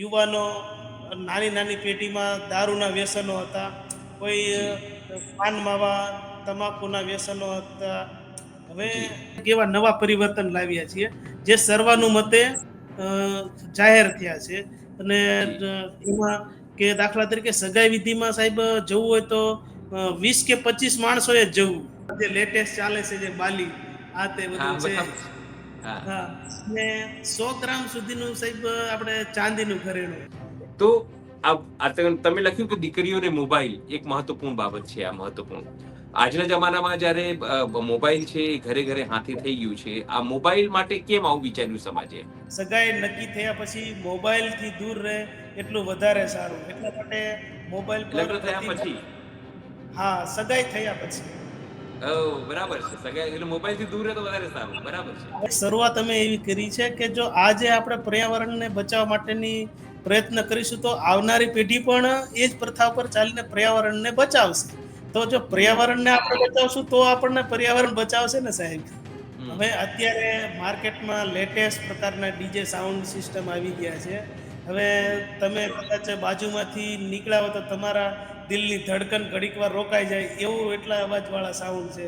યુવાનો નાની નાની પેટીમાં દારૂના વ્યસનો હતા. કોઈ પાન માવા તમાકુના વ્યસનો હતા. હવે એવા નવા પરિવર્તન લાવ્યા છીએ જે સર્વાનુમતે જાહેર થયા છે. અને એમાં કે દાખલા તરીકે સગાઈ વિધિમાં સાહેબ જવું હોય તો વીસ કે પચીસ માણસોએ જવું. જે લેટેસ્ટ ચાલે છે જે બાલી આ તે બધું છે. ને સો ગ્રામ સુધીનું સાહેબ આપણે ચાંદીનું ઘરેણું. તો તમે લખ્યું કે દીકરીઓને મોબાઈલ એક મહત્વપૂર્ણ બાબત છે આ મહત્વપૂર્ણ. આજના જમાનામાં જ્યારે મોબાઈલ છે એ ઘરે ઘરે હાથે થઈ ગયું છે આ મોબાઈલ માટે કેમ આવું વિચાર્યું સમાજે? સગાઈ નક્કી થયા પછી મોબાઈલથી દૂર રહે એટલું વધારે સારું. એટલા માટે મોબાઈલ લગ્ન થયા પછી? હા સગાઈ થયા પછી. બરાબર છે. સગાઈ એટલે મોબાઈલથી દૂર રહે તો વધારે સારું. બરાબર છે. શરૂઆત અમે એવી કરી છે કે જો આજે આપણે પર્યાવરણને બચાવવા માટેની પ્રયત્ન કરીશું તો આવનારી પેઢી પણ એ જ પ્રથા પર ચાલીને પર્યાવરણને બચાવશે. તો જો પર્યાવરણને આપણે બચાવશું તો આપણને પર્યાવરણ બચાવશે ને સાહેબ? હવે અત્યારે માર્કેટમાં લેટેસ્ટ પ્રકારના ડીજે સાઉન્ડ સિસ્ટમ આવી ગયા છે. હવે તમે કદાચ બાજુમાંથી નીકળ્યા હો તો તમારા દિલની ધડકન ઘડીક વાર રોકાઈ જાય એવું એટલા અવાજવાળા સાઉન્ડ છે.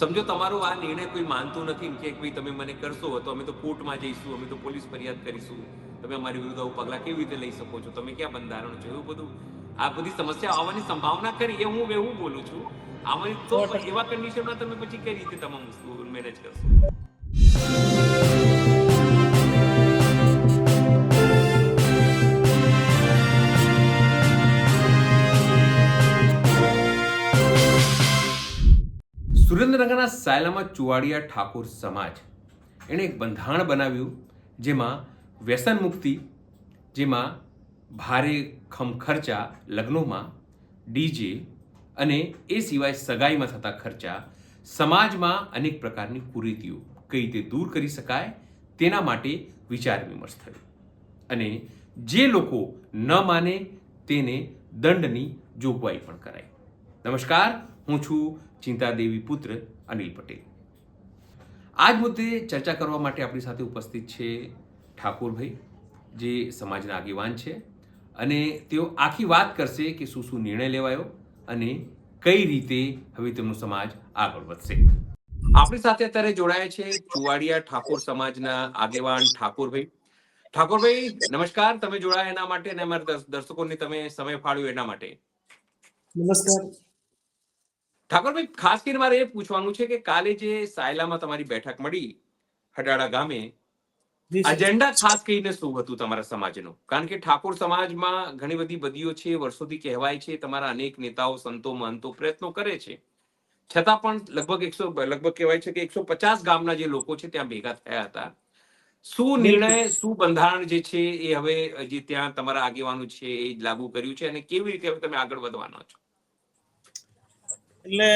સમજો તમારો આ નિર્ણય કોઈ માનતું નથી કે ભાઈ તમે મને કરશો તો અમે તો કોર્ટમાં જઈશું અમે તો પોલીસ ફરિયાદ કરીશું. તમે અમારી વિરુદ્ધ આવું પગલાં કેવી રીતે લઈ શકો છો? તમે ક્યાં બંધારણ છો એવું બધું? આ બધી સમસ્યા આવવાની સંભાવના કરી એ હું એવું બોલું છું. આમાં તો એવા કન્ડિશનમાં તમે પછી કઈ રીતે તમામ વસ્તુ મેનેજ કરશો? સુરેન્દ્રનગરના સાયલામાં ચુવાડિયા ઠાકોર સમાજ એણે એક બંધારણ બનાવ્યું જેમાં વ્યસન મુક્તિ, જેમાં ભારે ખમખર્ચા લગ્નોમાં ડીજે અને એ સિવાય સગાઈમાં થતા ખર્ચા સમાજમાં અનેક પ્રકારની કુરીતિઓ કઈ રીતે દૂર કરી શકાય તેના માટે વિચાર વિમર્શ થયો. અને જે લોકો ન માને તેને દંડની જોગવાઈ પણ કરાઈ. નમસ્કાર, હું છું ચિંતાદેવી પુત્ર અનિલ પટેલ. આજ મુદ્દે ચર્ચા કરવા માટે આપણી સાથે ઉપસ્થિત છે ઠાકોરભાઈ, જે સમાજના આગેવાન છે અને તેઓ આખી વાત કરશે કે શું શું નિર્ણય લેવાયો અને કઈ રીતે હવે તેમનો સમાજ આગળ વધશે. આપણી સાથે અત્યારે જોડાયા છે ચુવાડિયા ઠાકોર સમાજના આગેવાન ઠાકોરભાઈ. ઠાકોરભાઈ, નમસ્કાર, તમે જોડાયા એના માટે અને અમારા દર્શકોને તમે સમય ફાળ્યો એના માટે. નમસ્કાર. ઠાકોરભાઈ ખાસ કરીને મારે એ પૂછવાનું છે કે કાલે જે સાયલામાં તમારી બેઠક મળી હડાળા ગામે એજન્ડા ખાસ કરીને શું હતું તમારા સમાજનો? કારણ કે ઠાકોર સમાજમાં ઘણી બધી બદીઓ છે વર્ષોથી કહેવાય છે તમારા અનેક નેતાઓ સંતો મહંતો પ્રયત્નો કરે છે. છતાં પણ લગભગ એકસો લગભગ કહેવાય છે કે એકસો પચાસ ગામના જે લોકો છે ત્યાં ભેગા થયા હતા. શું નિર્ણય શું બંધારણ જે છે એ હવે જે ત્યાં તમારા આગેવાનો છે એ લાગુ કર્યું છે અને કેવી રીતે હવે તમે આગળ વધવાના છો? એટલે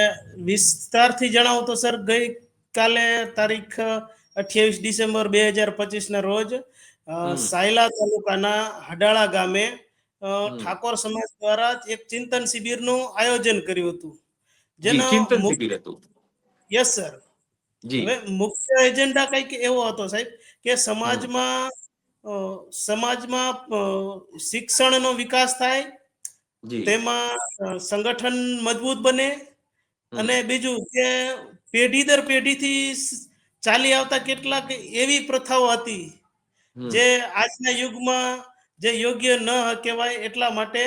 વિસ્તારથી જણાવું તો સર ગઈ કાલે તારીખ અઠ્યાવીસ ડિસેમ્બર બે હજાર પચીસ ના રોજ સાયલા તાલુકાના હડાળા ગામે ઠાકોર સમાજ દ્વારા એક ચિંતન શિબિરનું આયોજન કર્યું હતું. જેનો ચિંતન શિબિર હતું. Yes sir. હવે મુખ્ય એજન્ડા કંઈક એવો હતો સાહેબ કે સમાજમાં સમાજમાં શિક્ષણનો વિકાસ થાય તેમાં સંગઠન મજબૂત બને. અને બીજું કે પેઢી દર પેઢીથી થી ચાલી આવતા કેટલાક એવી પ્રથાઓ હતી જે આજના યુગમાં જે યોગ્ય ન કહેવાય એટલા માટે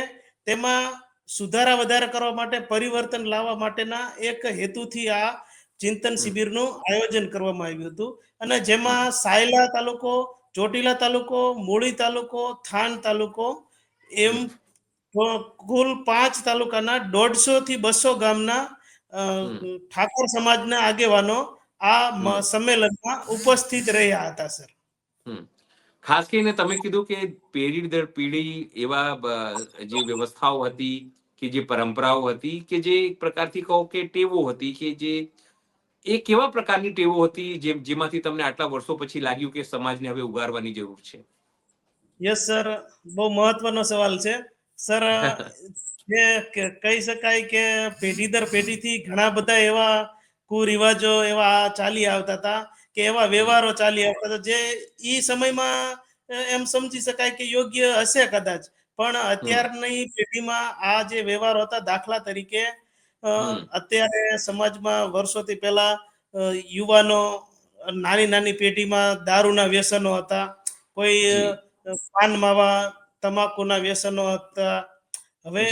તેમાં સુધારા વધારા કરવા માટે પરિવર્તન લાવવા માટેના એક હેતુથી આ ચિંતન. શિબિરનું આયોજન કરવામાં આવ્યું હતું અને જેમાં સાયલા તાલુકો ચોટીલા તાલુકો મૂળી તાલુકો થાન તાલુકો એમ કુલ પાંચ તાલુકાના દોઢસો થી બસો ગામના. ઠાકોર સમાજના આગેવાનો આ સંમેલનમાં ઉપસ્થિત રહ્યા હતા સર. ખાસ કરીને તમે કીધું કે પેઢી દર પેઢી એવા જે વ્યવસ્થાઓ હતી કે જે પરંપરાઓ હતી કે જે એક પ્રકારથી કહો કે ટેવો હતી કે જે એ કેવા પ્રકારની ટેવો હતી જે જેમાંથી તમને આટલા વર્ષો પછી લાગ્યું કે સમાજને હવે ઉગારવાની જરૂર છે? Yes sir. બહુ મહત્વનો સવાલ છે. સર જે કહી શકાય કે પેઢી દર પેઢીથી ઘણા બધા એવા કુરિવાજો એવા ચાલી આવતા હતા કે એવા વ્યવહારો ચાલી આવતા હતા જે ઈ સમયમાં એમ સમજી શકાય કે યોગ્ય હશે કદાચ. પણ અત્યારની પેઢીમાં આ જે વ્યવહારો હતા દાખલા તરીકે અત્યારે સમાજમાં વર્ષોથી પહેલા યુવાનો નાની નાની પેઢીમાં દારૂના વ્યસનો હતા કોઈ પાન માવા તમાકુના વ્યસનો હતા હવે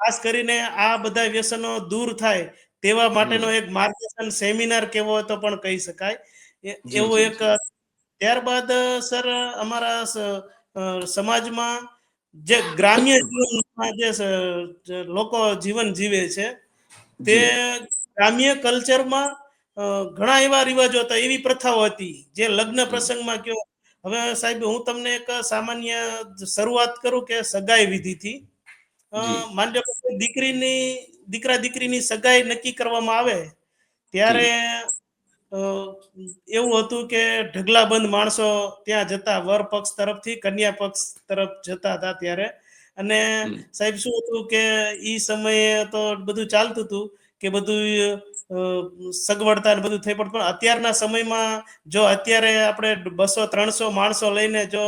ખાસ કરીને આ બધા વ્યસનો દૂર થાય તેવા માટેનો એક માર્ગદર્શન સેમિનાર કેવો હતો પણ કહી શકાય. એવો એક ત્યારબાદ સર અમારા સમાજમાં જે ગ્રામ્ય જીવનમાં જે લોકો જીવન જીવે છે તે ગ્રામ્ય કલ્ચરમાં ઘણા એવા રિવાજો હતા એવી પ્રથાઓ હતી જે લગ્ન પ્રસંગમાં કયો હવે સાહેબ હું તમને એક સામાન્ય શરૂઆત કરું કે સગાઈ વિધિથી? અ, જી. માની લો કે દીકરીની દીકરા દીકરીની સગાઈ નક્કી કરવામાં આવે ત્યારે એવું હતું કે ઢગલાબંધ માણસો ત્યાં જતા વર પક્ષ તરફથી કન્યા પક્ષ તરફ જતા હતા ત્યારે. અને સાહેબ શું હતું કે ઈ સમયે તો બધું ચાલતું હતું. કે બધું સગવડતા ને બધું થઈ પડતું પણ અત્યારના સમયમાં જો અત્યારે આપણે બસો ત્રણસો માણસો લઈને જો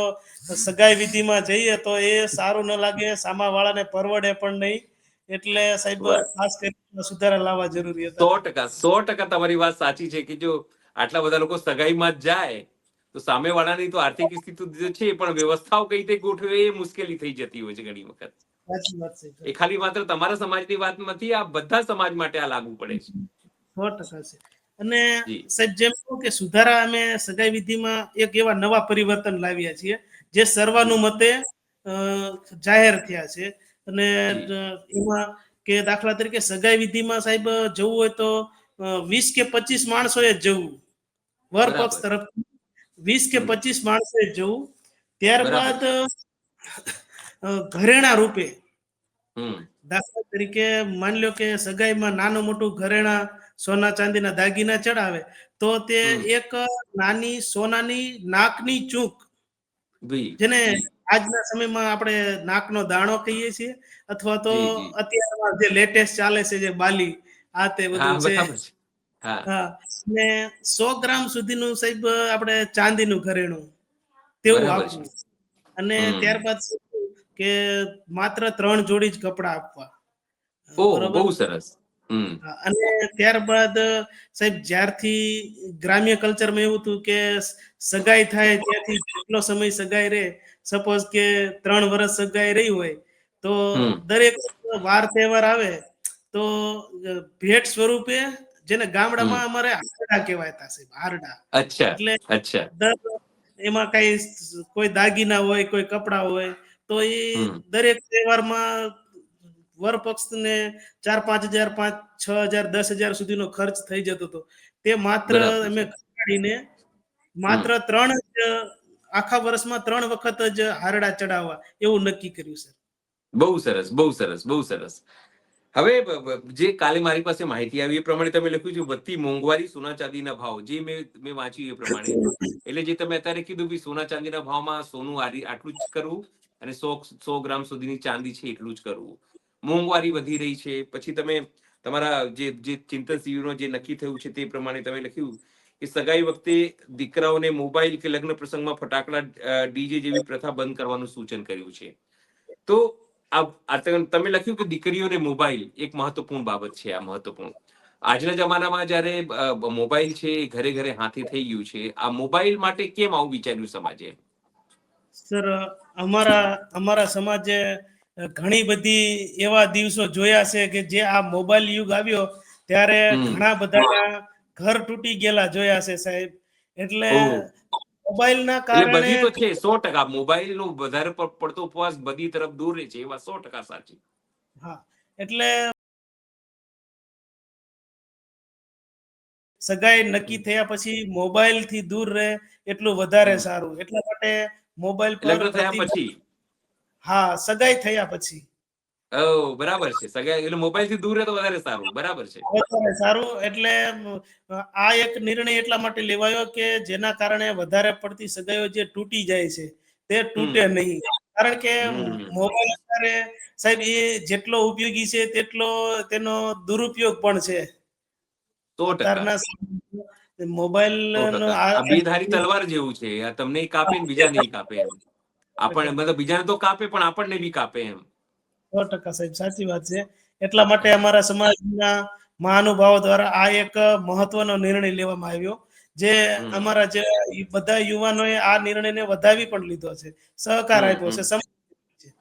સગાઈ વિધિમાં જઈએ તો એ સારું ન લાગે સામાવાળાને પરવડે પણ નહીં. એટલે સાહેબ ખાસ કરીને સુધારા લાવવા જરૂરી હતા. સો ટકા સો ટકા તમારી વાત સાચી છે કે જો આટલા બધા લોકો સગાઈમાં જ જાય તો સામેવાળાની તો આર્થિક સ્થિતિ છે પણ વ્યવસ્થાઓ કઈ રીતે ગોઠવે એ મુશ્કેલી થઈ જતી હોય છે ઘણી વખત. એ ખાલી માત્ર તમારા સમાજની વાત નથી આ બધા સમાજ માટે આ લાગુ પડે છે. સો ટકા છે. અને સાહેબ જેમ કે સુધારા અમે સગાઈ વિધિમાં એક એવા નવા પરિવર્તન લાવ્યા છીએ જે સર્વાનુમતે જાહેર થયા છે. અને એમાં કે દાખલા તરીકે સગાઈ વિધિમાં સાહેબ જવું હોય તો વીસ કે પચીસ માણસોએ એ જવું. વર. પક્ષ તરફ વીસ કે પચીસ માણસોએ એ જવું. ત્યારબાદ ઘરેણા રૂપે. દાખલા તરીકે માની લો કે સગાઈમાં નાનું મોટું ઘરેણા સોના ચાંદીના દાગીના ચડાવે તો તે એક નાની સોનાની નાકની ચૂક જેને આજના સમયમાં આપણે નાકનો દાણો કહીએ છીએ અથવા તો. અત્યારમાં જે લેટેસ્ટ ચાલે છે જે બાલી આ તે બધું છે. હા. ને સો ગ્રામ સુધીનું સાહેબ આપણે ચાંદીનું ઘરેણું તેવું આપવું. અને ત્યારબાદ કે માત્ર ત્રણ જોડી જ કપડા આપવા. બહુ સરસ. અને ત્યારબાદ સાહેબ જ્યારથી ગ્રામ્ય કલ્ચરમાં એવું હતું કે સગાઈ થાય ત્યાંથી કેટલો સમય સગાઈ રહે સપોઝ કે ત્રણ વર્ષ સગાઈ રહી હોય તો દરેક વાર તહેવાર આવે તો ભેટ સ્વરૂપે જેને ગામડામાં અમારે હારડા કહેવાતા સાહેબ હારડા અચ્છા એટલે અચ્છા. દર એમાં કઈ કોઈ દાગીના હોય કોઈ કપડા હોય તો એ દરેક તહેવારમાં વર પક્ષને ચાર પાંચ હજાર પાંચ છ હજાર દસ હજાર સુધીનો ખર્ચ થઈ જતો હતો. તે માત્ર અમે ઘટાડીને માત્ર ત્રણ જ આખા વર્ષમાં ત્રણ વખત જ હારડા ચડાવવા એવું નક્કી કર્યું સર. બહુ સરસ બહુ સરસ બહુ સરસ. હવે જે કાલે મારી પાસે માહિતી આવી એ પ્રમાણે તમે લખ્યું છે વધતી મોંઘવારી સોના ચાંદીના ભાવ. જે મેં મેં વાંચ્યું એ પ્રમાણે. એટલે જે તમે અત્યારે કીધું કે સોના ચાંદીના ભાવમાં સોનું આટલું જ કરવું અને સો સો ગ્રામ સુધીની ચાંદી છે એટલું જ કરવું. મોંઘવારી વધી રહી છે. પછી તમે તમારા જે જે ચિંતન શિબિરનો જે નક્કી થયું છે તે પ્રમાણે તમે લખ્યું કે સગાઈ વખતે દીકરાઓને મોબાઈલ કે લગ્ન પ્રસંગમાં ફટાકડા ડીજે જેવી પ્રથા બંધ કરવાનું સૂચન કર્યું છે. તો આ તમે લખ્યું કે દીકરીઓને મોબાઈલ એક મહત્વપૂર્ણ બાબત છે, આ મહત્વપૂર્ણ. આજના જમાનામાં જ્યારે મોબાઈલ છે એ ઘરે ઘરે હાથી થઈ ગયું છે, આ મોબાઈલ માટે કેમ આવું વિચાર્યું સમાજે? સર અમારા અમારા સમાજે ઘણી બધી એવા દિવસો જોયા છે કે જે આ મોબાઈલ યુગ આવ્યો ત્યારે ઘણા બધાના ઘર તૂટી ગયેલા જોયા છે સાહેબ. એટલે મોબાઈલ ના કારણે બધી તો છે સો ટકા. મોબાઈલ નો વધારે પડતો ઉપવાસ બધી તરફ દૂર રહે છે એવા સો ટકા સાચી. હા એટલે સગાઈ નક્કી થયા પછી મોબાઈલથી દૂર રહે એટલું વધારે સારું. એટલા માટે મોબાઈલ પર લગ્ન થયા પછી? હા સગાઈ થયા પછી. ઓ બરાબર છે. સગાઈ એટલે મોબાઈલથી દૂર રહે તો વધારે સારું. બરાબર છે. વધારે સારું એટલે આ એક નિર્ણય એટલા માટે લેવાયો કે જેના કારણે વધારે પડતી સગાઈઓ જે તૂટી જાય છે તે તૂટે નહીં. કારણ કે મોબાઈલ અત્યારે સાહેબ એ જેટલો ઉપયોગી છે તેટલો તેનો દુરુપયોગ પણ છે. મોબાઈલ બેધારી તલવાર જેવું છે. આ તમને કાપે બીજા નહીં કાપે એમ. આપણને મતલબ બીજાને તો કાપે પણ આપણને બી કાપે એમ. સો ટકા સાહેબ સાચી વાત છે. એટલા માટે અમારા સમાજના મહાનુભાવો દ્વારા આ એક મહત્વનો નિર્ણય લેવામાં આવ્યો જે અમારા જે બધા યુવાનોએ આ નિર્ણયને વધાવી પણ લીધો છે. સહકાર આપ્યો છે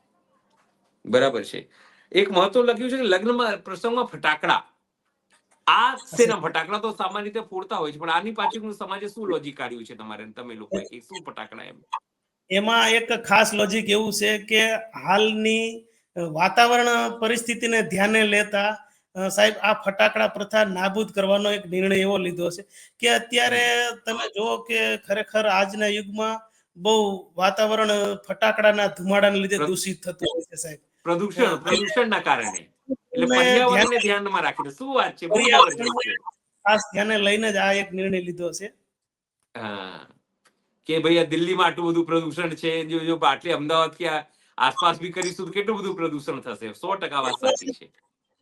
બરાબર છે. એક મહત્વ લખ્યું છે કે લગ્નમાં પ્રસંગમાં ફટાકડા. આ શેના ફટાકડા તો સામાન્ય રીતે ફોડતા હોય છે પણ આની પાછળનું સમાજે શું લોજિક કાઢ્યું છે તમારે તમે લોકો કે શું ફટાકડા એમ? એમાં એક ખાસ લોજિક એવું છે કે હાલની વાતાવરણ પરિસ્થિતિને ધ્યાને લેતા સાહેબ આ ફટાકડા પ્રથા નાબૂદ કરવાનો એક નિર્ણય એવો લીધો છે કે અત્યારે તમે જુઓ કે ખરેખર આજના યુગમાં બહુ વાતાવરણ ફટાકડાના ધુમાડાને લીધે દૂષિત થતું હોય છે સાહેબ. પ્રદૂષણ પ્રદૂષણના કારણે. એટલે પર્યાવરણને ધ્યાનમાં રાખીને શું વાત છે? બહુ પર્યાવરણ- જબરજસ્ત છે ખાસ ધ્યાને લઈને જ આ એક નિર્ણય લીધો છે. હા. કે ભાઈ આ દિલ્હીમાં આટલું બધું પ્રદૂષણ છે જો જો આટલી અમદાવાદ કે આસપાસ બી કરીશું તો કેટલું બધું પ્રદૂષણ થશે? સો ટકા વાત સાચી છે.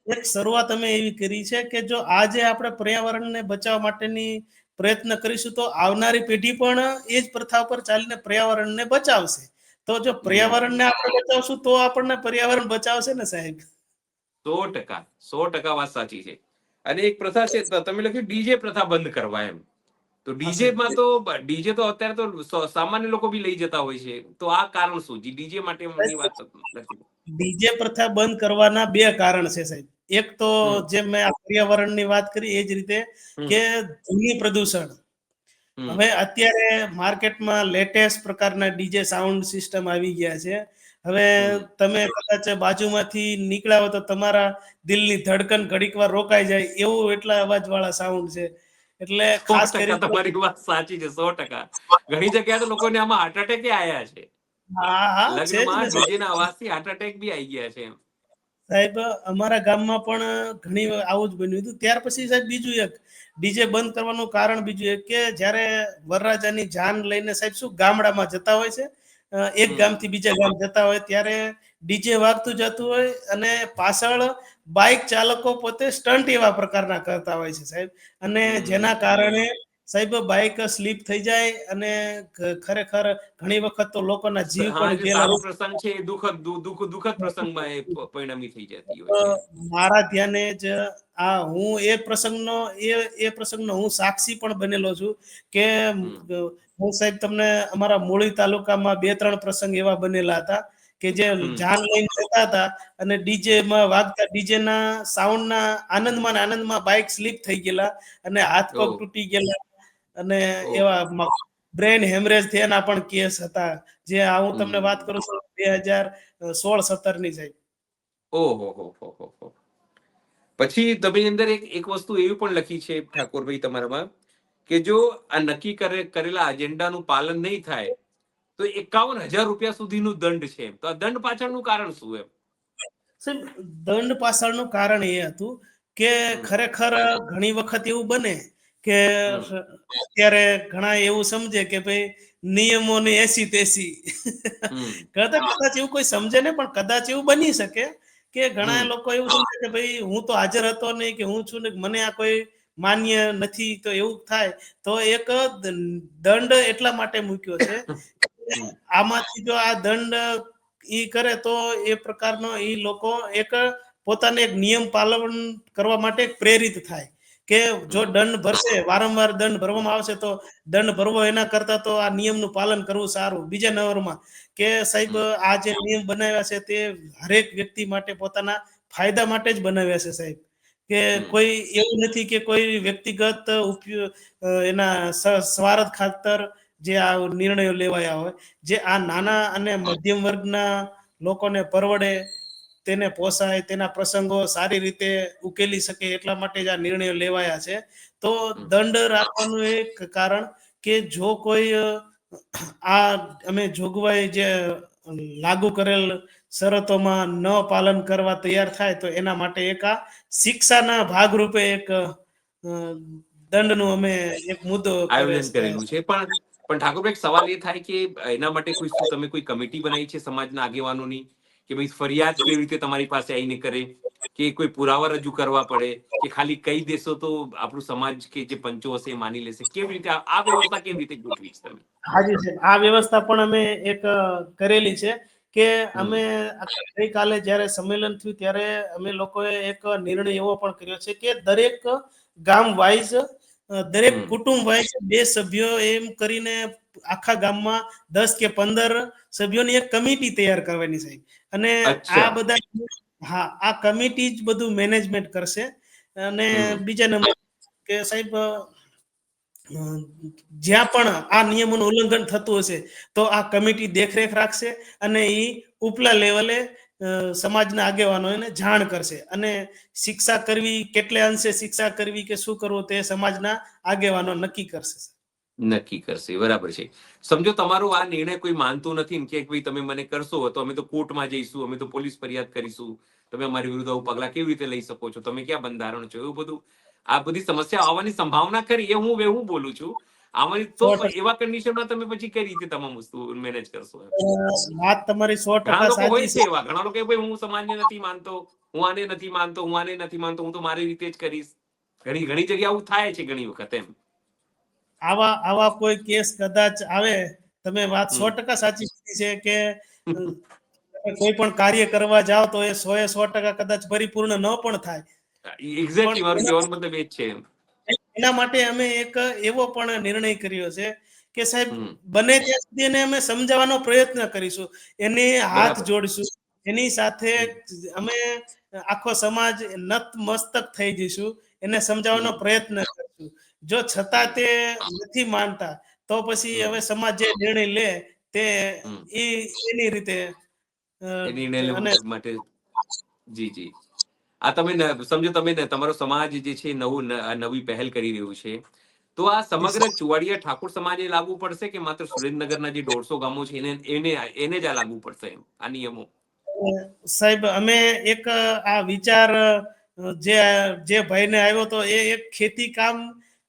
એક શરૂઆત અમે એવી કરી છે કે જો આજે આપણે પર્યાવરણને બચાવવા માટેની પ્રયત્ન કરીશું તો આવનારી પેઢી પણ એ જ પ્રથા પર ચાલીને પર્યાવરણને બચાવશે. તો જો પર્યાવરણને આપણે બચાવશું તો આપણને પર્યાવરણ બચાવશે ને સાહેબ? સો ટકા સો ટકા વાત સાચી છે. અને એક પ્રથા છે તમે લખ્યું ડીજે પ્રથા બંધ કરવા એમ. તો ડીજે માં તો ડીજે તો અત્યારે તો સામાન્ય લોકો બી લઈ જતા હોય છે. તો આ કારણ શું? ડીજે માટે વાત ડીજે પ્રથા બંધ કરવાના બે કારણ છે સાહેબ. એક તો જે જેમ મેં આ પર્યાવરણની વાત કરી એ જ રીતે કે ધ્વનિ પ્રદૂષણ. હવે અત્યારે માર્કેટમાં લેટેસ્ટ પ્રકારના ડીજે સાઉન્ડ સિસ્ટમ આવી ગયા છે. હવે તમે કદાચ બાજુમાંથી નીકળ્યા હો તો તમારા દિલની ધડકન ઘડીક વાર રોકાઈ જાય એવું એટલા અવાજ વાળા સાઉન્ડ છે. એટલે ખાસ કરી તમારી વાત સાચી છે સો ટકા. ઘણી જગ્યાએ તો લોકોને આમાં હાર્ટ એટેક આયા છે. લગ્નમાં અવાજથી હાર્ટ એટેક બી આવી ગયા છે સાહેબ અમારા ગામમાં પણ ઘણી આવું જ બન્યું હતું. ત્યાર પછી સાહેબ બીજું એક ડીજે બંધ કરવાનું કારણ બીજું એક કે જ્યારે વરરાજાની જાન લઈને સાહેબ શું ગામડામાં જતા હોય છે? એક ગામ ગામથી બીજા ગામ જતા હોય ત્યારે ડીજે વાગતું જતું હોય અને પાછળ બાઇક ચાલકો પોતે સ્ટન્ટ એવા પ્રકારના કરતા હોય છે સાહેબ. અને જેના કારણે સાહેબ બાઇક સ્લીપ થઈ જાય અને ખરેખર ઘણી વખત તો લોકોના જીવ પણ ગયેલા પ્રસંગ છે દુઃખદ દુઃખ દુઃખદ પ્રસંગમાં એ પરિણમી થઈ જતી હોય મારા ધ્યાને જ આ હું એ પ્રસંગનો એ એ પ્રસંગનો હું સાક્ષી પણ બનેલો છું કે હું સાહેબ તમને અમારા મૂળી તાલુકામાં બે ત્રણ પ્રસંગ એવા બનેલા હતા કે જે જાન લઈને જતા હતા અને ડીજે માં વાગતા ડીજે ના સાઉન્ડ ના આનંદમાં આનંદમાં બાઇક સ્લીપ થઈ ગયેલા અને હાથ પગ. તૂટી ગયેલા. અને. એવા બ્રેન હેમરેજ થયાના પણ કેસ હતા. જે હું તમને વાત કરું છું બે હજાર સોળ સત્તરની જાય ઓહો હો હો હો હો. પછી તમે અંદર એક એક વસ્તુ એવી પણ લખી છે ઠાકોરભાઈ તમારામાં કે જો આ નક્કી કરે કરેલા એજન્ડાનું પાલન નહીં થાય તો એકાવન હજાર રૂપિયા સુધીનું દંડ છે એમ. તો આ દંડ પાછળનું કારણ શું એમ? દંડ પાછળનું કારણ એ હતું કે ખરેખર ઘણી વખત એવું બને કે અત્યારે ઘણા એવું સમજે કે ભાઈ નિયમોની એસી તેસી. કદાચ કદાચ એવું કોઈ સમજે ને પણ કદાચ એવું બની શકે કે ઘણા લોકો એવું સમજે કે ભાઈ હું તો હાજર હતો નહીં કે હું છું ને મને આ કોઈ માન્ય નથી તો એવું થાય તો એક દંડ એટલા માટે મૂક્યો છે આમાંથી જો આ દંડ ઈ કરે તો એ પ્રકારનો ઈ લોકો એક પોતાને એક નિયમ પાલન કરવા માટે પ્રેરિત થાય. કે જો દંડ ભરશે વારંવાર દંડ ભરવામાં આવશે તો દંડ ભરવો એના કરતા તો આ નિયમનું પાલન કરવું સારું. બીજા નંબરમાં કે સાહેબ આ જે નિયમ બનાવ્યા છે તે હરેક વ્યક્તિ માટે પોતાના ફાયદા માટે જ બનાવ્યા છે સાહેબ. કે કોઈ એવું નથી કે કોઈ વ્યક્તિગત ઉપયોગ એના સ્વાર્થ ખાતર જે આ નિર્ણયો લેવાયા હોય જે આ નાના અને મધ્યમ વર્ગના લોકોને પરવડે તેને પોસાય તેના પ્રસંગો સારી રીતે ઉકેલી શકે એટલા માટે જ આ નિર્ણયો લેવાયા છે. તો દંડ રાખવાનું એક કારણ કે જો કોઈ આ અમે જોગવાઈ જે લાગુ કરેલ શરતોમાં ન પાલન કરવા તૈયાર થાય તો એના માટે એક આ શિક્ષાના ભાગરૂપે એક દંડ દંડનું અમે એક મુદ્દો આયોજન કરેલું છે. પણ પણ ઠાકોરભાઈ સવાલ એ થાય કે એના માટે કોઈ તમે કોઈ કમિટી બનાવી છે સમાજના આગેવાનોની? કે ભાઈ ફરિયાદ કેવી રીતે તમારી પાસે આવીને કરે? કે કોઈ પુરાવા રજૂ કરવા પડે? કે ખાલી કહી દેશો તો આપણું સમાજ કે જે પંચો હશે એ માની લેશે? કેવી રીતે આ વ્યવસ્થા કેવી રીતે ગોઠવી છે તમે? હાજી છે આ વ્યવસ્થા પણ અમે એક કરેલી છે કે અમે ગઈકાલે જ્યારે સંમેલન થયું ત્યારે અમે લોકોએ એક નિર્ણય એવો પણ કર્યો છે કે દરેક ગામ વાઇઝ દરેક કુટુંબ વાઇઝ બે સભ્યો એમ કરીને આખા ગામમાં દસ કે પંદર સભ્યોની એક કમિટી તૈયાર કરવાની સાહેબ અને આ બધા હા આ કમિટી જ બધું મેનેજમેન્ટ કરશે. અને બીજા નંબર કે સાહેબ જ્યાં પણ આ નિયમોનું ઉલ્લંઘન થતું હશે તો આ કમિટી દેખરેખ રાખશે અને એ ઉપલા લેવલે સમાજના આગેવાનોને જાણ કરશે. અને શિક્ષા કરવી કેટલે અંશે શિક્ષા કરવી કે શું કરવું તે સમાજના આગેવાનો નક્કી કરશે નક્કી કરશે. બરાબર છે. સમજો તમારો આ નિર્ણય કોઈ માનતું નથી કે ભાઈ તમે મને કરશો તો અમે તો કોર્ટમાં જઈશું અમે તો પોલીસ ફરિયાદ કરીશું. તમે અમારી વિરુદ્ધ આવું પગલા કેવી રીતે લઈ શકો છો? તમે ક્યાં બંધારણ છો? એવું બધું. આ બધી સમસ્યા આવવાની સંભાવના કરી એ હું હું બોલું છું. આમાંની તો. એવા કન્ડિશનમાં તમે પછી કઈ રીતે તમામ વસ્તુ મેનેજ કરશો વાત તમારી સો ઘણા ટકા લોકો હોય છે છે. એવા. ઘણા લોકો ભાઈ હું સમાજને નથી માનતો હું આને નથી માનતો હું આને નથી માનતો હું તો મારી રીતે જ કરીશ. ઘણી ઘણી જગ્યા આવું થાય છે ઘણી વખત એમ. આવા આવા કોઈ કેસ કદાચ આવે તમે વાત સો ટકા સાચી છે કે કોઈ પણ કાર્ય કરવા જાઓ તો એ સો એ સો ટકા કદાચ પરિપૂર્ણ ન પણ થાય. એક્ઝેક્ટલી મારું કહેવાનો મતલબ એ જ છે એના માટે અમે એક એવો પણ નિર્ણય કર્યો છે કે સાહેબ બને ત્યાં સુધી એને અમે સમજાવવાનો પ્રયત્ન કરીશું. એને હાથ જોડશું જોડીશું. એની સાથે અમે આખો સમાજ નત મસ્તક થઈ જઈશું. એને સમજાવવાનો પ્રયત્ન કરશું. જો છતાં તે નથી માનતા તો પછી હવે સમાજ જે નિર્ણય લે તે એ એની રીતે નિર્ણય લેવા માટે જી જી. આ તમે સમજો તમે ન- તમારો સમાજ જે છે નવું નવી પહેલ કરી રહ્યું છે. તો આ સમગ્ર ચુવાડિયા ઠાકોર સમાજે લાગુ પડશે કે માત્ર સુરેન્દ્રનગરના જે દોઢસો ગામો છે એને એને એને જ આ લાગુ પડશે આ નિયમો? સાહેબ અમે એક આ વિચાર જે જે ભાઈને આવ્યો તો એ એક ખેતી કામ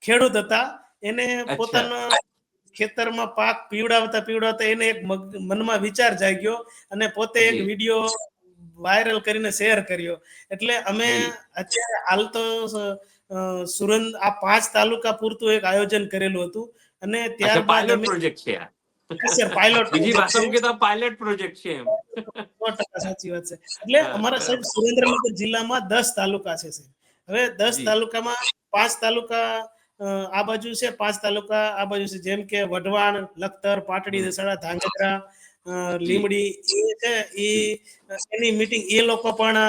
ખેડૂત હતા. એને પોતાના ખેતરમાં પાક પીવડાવતા પીવડાવતા એને એક મનમાં વિચાર જાગ્યો અને પોતે એક વીડિયો વાયરલ કરીને શેર કર્યો. એટલે અમે અત્યારે હાલ તો સુરંદ આ પાંચ તાલુકા પૂરતું એક આયોજન કરેલું હતું. અને ત્યારબાદ પ્રોજેક્ટ છે પાયલોટ બીજી ભાષામાં કહેતા પાયલોટ પ્રોજેક્ટ છે એમ. સાચી વાત છે. એટલે અમારા સાહેબ સુરેન્દ્રનગર જિલ્લામાં દસ તાલુકા છે હવે દસ તાલુકામાં પાંચ તાલુકા આ બાજુ છે પાંચ તાલુકા આ બાજુ છે. જેમ કે વઢવાણ લખતર પાટડી. દસડા ધાંગધ્રા લીમડી એ છે એ એની મીટિંગ એ લોકો પણ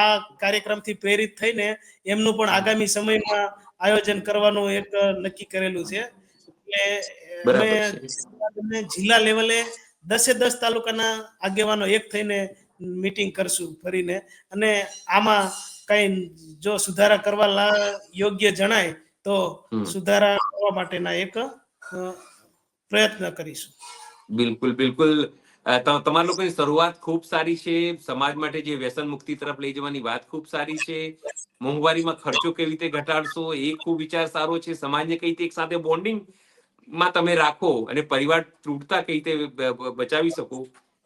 આ કાર્યક્રમથી પ્રેરિત થઈને એમનું પણ આગામી સમયમાં આયોજન કરવાનું એક નક્કી કરેલું છે. એટલે જિલ્લા લેવલે દસે દસ તાલુકાના આગેવાનો એક થઈને મીટિંગ કરશું ફરીને. અને આમાં કઈ જો સુધારા કરવા યોગ્ય જણાય તો સુધારા કરવા માટેના એક પ્રયત્ન કરીશું. બિલકુલ બિલકુલ. તમારા લોકોની શરૂઆત ખૂબ સારી છે. સમાજ માટે જે વ્યસન મુક્તિ તરફ લઈ જવાની વાત ખૂબ સારી છે. મોંઘવારીમાં ખર્ચો કેવી રીતે ઘટાડશો એ ખૂબ વિચાર સારો છે. સમાજને કઈ રીતે એક સાથે બોન્ડિંગ માં તમે રાખો અને પરિવાર તૂટતા કઈ રીતે બચાવી શકો,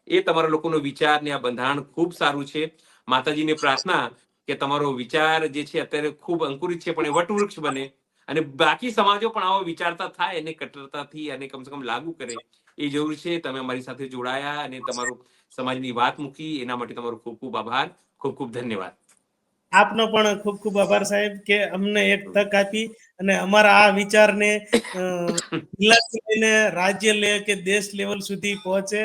એ તમારા લોકોનો વિચાર ને આ બંધારણ ખૂબ સારું છે. માતાજીને પ્રાર્થના કે તમારો વિચાર જે છે અત્યારે ખૂબ અંકુરિત છે, પણ એ વટવૃક્ષ બને અને બાકી સમાજો પણ આવો વિચારતા થાય અને કટરતાથી અને કમસે કમ લાગુ કરે એ જરૂર છે. તમે અમારી સાથે જોડાયા અને તમારો સમાજની વાત મૂકી, એના માટે તમારો ખૂબ ખૂબ આભાર. ખૂબ ખૂબ ધન્યવાદ. આપનો પણ ખૂબ ખૂબ આભાર સાહેબ કે અમને એક તક આપી અને અમારા આ વિચારને જિલ્લાથી લઈને રાજ્ય લે કે દેશ લેવલ સુધી પહોંચે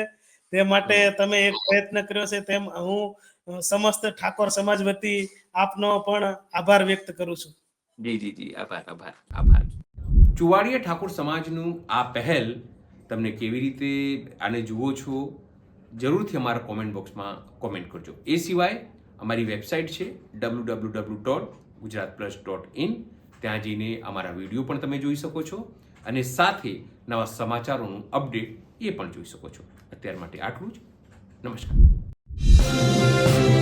તે માટે તમે એક પ્રયત્ન કર્યો છે તેમ હું સમસ્ત ઠાકોર સમાજ વતી આપનો પણ આભાર વ્યક્ત કરું છું. જી જી જી. આભાર આભાર આભાર. ચુવાડિયા ઠાકોર સમાજનું આ પહેલ તમને કેવી રીતે આને જુઓ છો જરૂરથી અમારા કોમેન્ટ બોક્સમાં કોમેન્ટ કરજો. એ સિવાય અમારી વેબસાઇટ છે W W W dot Gujarat plus dot in ત્યાં જઈને અમારા વીડિયો પણ તમે જોઈ શકો છો અને સાથે નવા સમાચારોનું અપડેટ એ પણ જોઈ શકો છો. અત્યાર માટે આટલું જ. નમસ્કાર.